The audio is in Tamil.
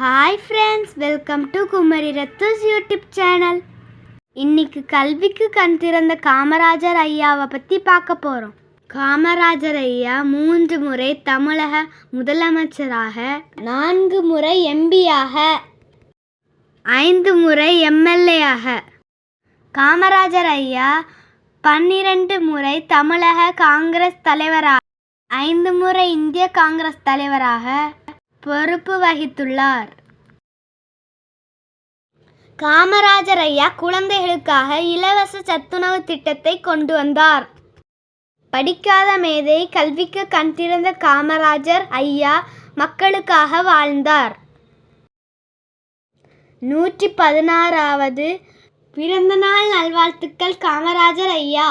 Hi friends welcome to Kumari ரத்தூஸ் YouTube channel இன்னைக்கு கல்விக்கு கண் திறந்த காமராஜர் ஐயாவை பற்றி பார்க்க போகிறோம் காமராஜர் ஐயா மூன்று முறை தமிழக முதலமைச்சராக நான்கு முறை எம்பியாக ஐந்து முறை எம்எல்ஏயாக காமராஜர் ஐயா பன்னிரண்டு முறை தமிழக காங்கிரஸ் தலைவராக ஐந்து முறை இந்திய காங்கிரஸ் தலைவராக பொறுப்பு வகித்துள்ளார். காமராஜர் ஐயா குழந்தைகளுக்காக இலவச சத்துணவு திட்டத்தை கொண்டு வந்தார். படிக்காத மேதை கல்விக்கு கண் திறந்த காமராஜர் ஐயா மக்களுக்காக வாழ்ந்தார். நூற்றி பதினாறாவது பிறந்தநாள் நல்வாழ்த்துக்கள் காமராஜர் ஐயா.